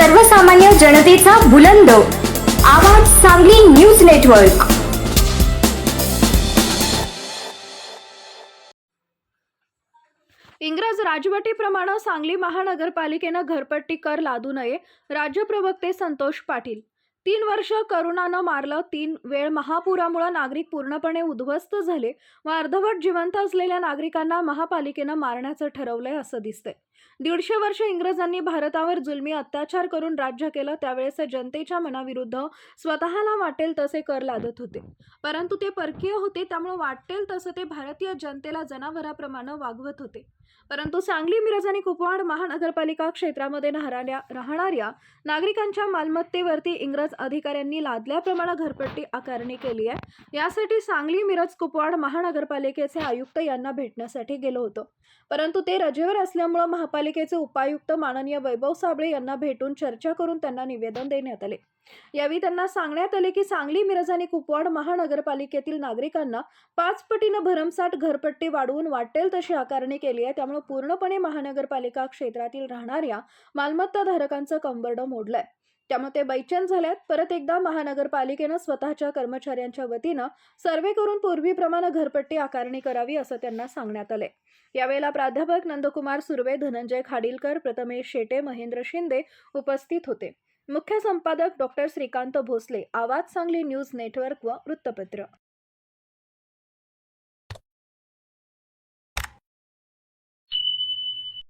सर्वसामान्य जनतेचा बुलंद. आवाज सांगली न्यूज नेटवर्क. इंग्रज राजवटीप्रमाणे सांगली महानगरपालिकेनं घरपट्टी कर लादू नये. राज्य प्रवक्ते संतोष पाटील. तीन वर्ष करोनानं मारलं. तीन वेळ महापुरामुळे नागरिक पूर्णपणे उद्ध्वस्त झाले. व अर्धवट जिवंत असलेल्या नागरिकांना महापालिकेनं मारण्याचं ठरवलंय असं दिसतंय. दीडशे वर्ष इंग्रजांनी भारतावर जुलमी अत्याचार करून राज्य केलं. त्यावेळेस जनतेच्या मनाविरुद्ध स्वतःला वाटेल तसे कर लादत होते. परंतु ते परकीय होते. त्यामुळे वाटेल तसं ते भारतीय जनतेला जनावराप्रमाणे वागवत होते. परंतु सांगली मिरज आणि कुपवाड महानगरपालिका क्षेत्रामध्ये राहणाऱ्या राहणाऱ्या नागरिकांच्या मालमत्तेवरती इंग्रज अधिकाऱ्यांनी लादल्याप्रमाणे घरपट्टी आकारणी केली आहे. यासाठी सांगली मिरज कुपवाड महानगरपालिकेचे आयुक्त यांना भेटण्यासाठी गेलो होतो. परंतु ते रजेवर असल्यामुळे महापालिकेचे उपायुक्त माननीय वैभव साबळे यांना भेटून चर्चा करून त्यांना निवेदन देण्यात आले. यावेळी त्यांना सांगण्यात आले की सांगली मिरज आणि कुपवाड महानगरपालिकेतील नागरिकांना पाच पटीनं भरमसाठ घरपट्टी वाढवून वाटेल तशी आकारणी केली आहे. त्यामुळे पूर्णपणे महानगरपालिका क्षेत्रातील राहणाऱ्या मालमत्ता धारकांचं कंबरडं मोडलंय. त्यामुळे ते बैचेन झाल्यात. परत एकदा महानगरपालिकेनं स्वतःच्या कर्मचाऱ्यांच्या वतीनं सर्वे करून पूर्वीप्रमाणे घरपट्टी आकारणी करावी असं त्यांना सांगण्यात आले यावेळेला प्राध्यापक नंदकुमार सुर्वे धनंजय खाडीलकर प्रथमेश शेटे महेंद्र शिंदे उपस्थित होते. मुख्य संपादक डॉक्टर श्रीकांत भोसले आवाज सांगली न्यूज नेटवर्क व वृत्तपत्र.